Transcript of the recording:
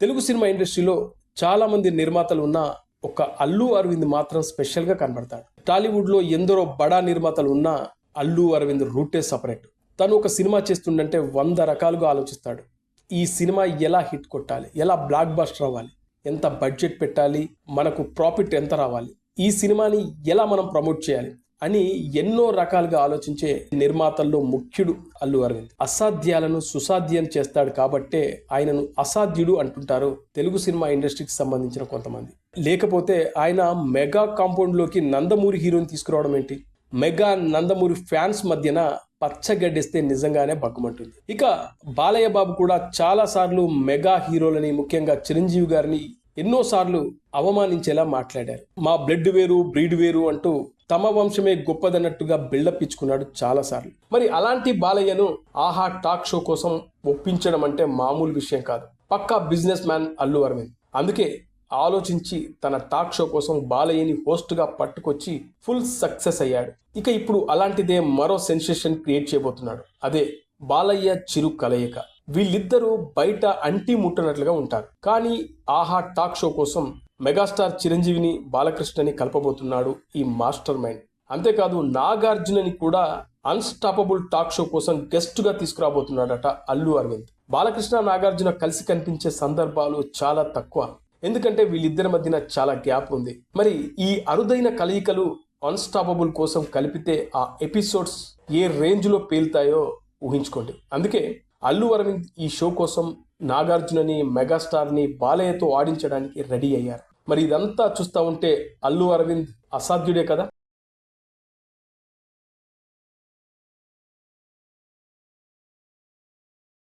Telugu cinema ఇండస్ట్రీలో చాలామంది నిర్మాతలు ఉన్న ఒక అల్లు అరవింద్ మాత్రం స్పెషల్గా కనబడతాడు. టాలీవుడ్లో ఎందరో బడా నిర్మాతలు ఉన్నా అల్లు అరవింద్ రూటే సపరేట్. తను ఒక సినిమా చేస్తుండంటే వంద రకాలుగా ఆలోచిస్తాడు. ఈ సినిమా ఎలా హిట్ కొట్టాలి? ఎలా బ్లాక్ బాస్టర్ అవ్వాలి? ఎంత బడ్జెట్ పెట్టాలి? మనకు ప్రాఫిట్ ఎంత రావాలి? ఈ సినిమాని ఎలా మనం ప్రమోట్ చేయాలి? అని ఎన్నో రకాలుగా ఆలోచించే నిర్మాతల్లో ముఖ్యుడు అల్లు అరవింద్. అసాధ్యాలను సుసాధ్యం చేస్తాడు కాబట్టే ఆయనను అసాధ్యుడు అంటుంటారు తెలుగు సినిమా ఇండస్ట్రీకి సంబంధించిన కొంతమంది. లేకపోతే ఆయన మెగా కాంపౌండ్లోకి నందమూరి హీరోని తీసుకురావడం ఏంటి? మెగా నందమూరి ఫ్యాన్స్ మధ్యన పచ్చగడ్డిస్తే నిజంగానే బగ్గుమంటుంది ఇక బాలయ్య బాబు కూడా చాలా సార్లు మెగా హీరోలని ముఖ్యంగా చిరంజీవి గారిని ఎన్నోసార్లు అవమానించేలా మాట్లాడారు. మా బ్లడ్ వేరు బ్రీడ్ వేరు అంటూ తమ వంశమే గొప్పదన్నట్టుగా బిల్డప్ ఇచ్చుకున్నాడు చాలాసార్లు. మరి అలాంటి బాలయ్యను ఆహా టాక్ షో కోసం ఒప్పించడం అంటే మామూలు విషయం కాదు. పక్కా బిజినెస్ మ్యాన్ అల్లు అరవింద్. అందుకే ఆలోచించి తన టాక్ షో కోసం బాలయ్యని హోస్ట్గా పట్టుకొచ్చి ఫుల్ సక్సెస్ అయ్యాడు. ఇక ఇప్పుడు అలాంటిదే మరో సెన్సేషన్ క్రియేట్ చేయబోతున్నాడు. అదే బాలయ్య చిరు కలయిక. వీళ్ళిద్దరూ బయట అంటి ముట్టనట్లుగా ఉంటారు. కానీ ఆహా టాక్ షో కోసం మెగాస్టార్ చిరంజీవిని బాలకృష్ణని కలపబోతున్నాడు ఈ మాస్టర్ మైండ్. అంతేకాదు నాగార్జునని కూడా అన్స్టాపబుల్ టాక్ షో కోసం గెస్ట్గా తీసుకురాబోతున్నాడట అల్లు అరవింద్. బాలకృష్ణ నాగార్జున కలిసి కనిపించే సందర్భాలు చాలా తక్కువ. ఎందుకంటే వీళ్ళిద్దరి మధ్యన చాలా గ్యాప్ ఉంది. మరి ఈ అరుదైన కలయికలు అన్స్టాపబుల్ కోసం కలిపితే ఆ ఎపిసోడ్స్ ఏ రేంజ్లో పేలుతాయో ఊహించుకోండి. అందుకే అల్లు అరవింద్ ఈ షో కోసం నాగార్జునని మెగాస్టార్ని బాలయ్యతో ఆడించడానికి రెడీ అయ్యారు. మరి ఇదంతా చూస్తా ఉంటే అల్లు అరవింద్ అసాధ్యుడే కదా?